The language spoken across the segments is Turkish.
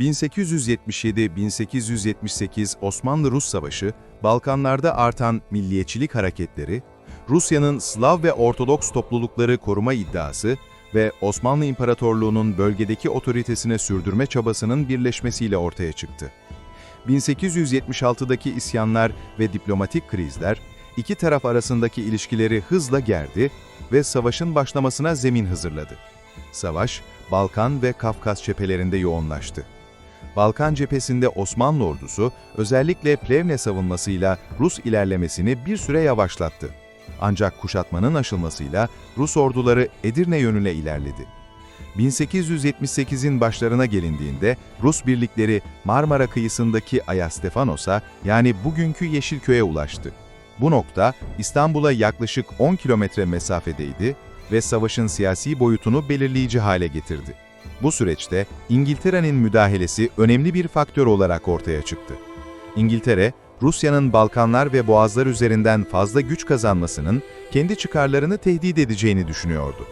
1877-1878 Osmanlı-Rus Savaşı, Balkanlarda artan milliyetçilik hareketleri, Rusya'nın Slav ve Ortodoks toplulukları koruma iddiası ve Osmanlı İmparatorluğu'nun bölgedeki otoritesine sürdürme çabasının birleşmesiyle ortaya çıktı. 1876'daki isyanlar ve diplomatik krizler, iki taraf arasındaki ilişkileri hızla gerdi ve savaşın başlamasına zemin hazırladı. Savaş, Balkan ve Kafkas cephelerinde yoğunlaştı. Balkan cephesinde Osmanlı ordusu özellikle Plevne savunmasıyla Rus ilerlemesini bir süre yavaşlattı. Ancak kuşatmanın aşılmasıyla Rus orduları Edirne yönüne ilerledi. 1878'in başlarına gelindiğinde Rus birlikleri Marmara kıyısındaki Ayastefanos'a yani bugünkü Yeşilköy'e ulaştı. Bu nokta İstanbul'a yaklaşık 10 kilometre mesafedeydi ve savaşın siyasi boyutunu belirleyici hale getirdi. Bu süreçte İngiltere'nin müdahalesi önemli bir faktör olarak ortaya çıktı. İngiltere, Rusya'nın Balkanlar ve Boğazlar üzerinden fazla güç kazanmasının kendi çıkarlarını tehdit edeceğini düşünüyordu.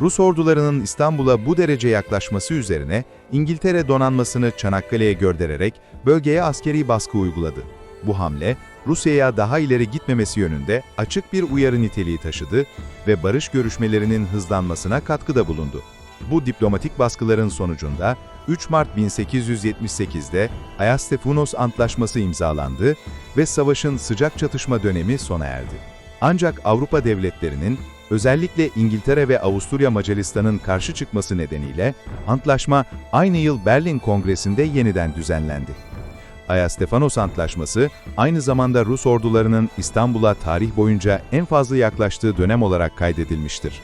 Rus ordularının İstanbul'a bu derece yaklaşması üzerine İngiltere donanmasını Çanakkale'ye göndererek bölgeye askeri baskı uyguladı. Bu hamle, Rusya'ya daha ileri gitmemesi yönünde açık bir uyarı niteliği taşıdı ve barış görüşmelerinin hızlanmasına katkıda bulundu. Bu diplomatik baskıların sonucunda 3 Mart 1878'de Ayastefunos Antlaşması imzalandı ve savaşın sıcak çatışma dönemi sona erdi. Ancak Avrupa devletlerinin, özellikle İngiltere ve Avusturya Macaristan'ın karşı çıkması nedeniyle antlaşma aynı yıl Berlin Kongresi'nde yeniden düzenlendi. Ayastefanos Antlaşması, aynı zamanda Rus ordularının İstanbul'a tarih boyunca en fazla yaklaştığı dönem olarak kaydedilmiştir.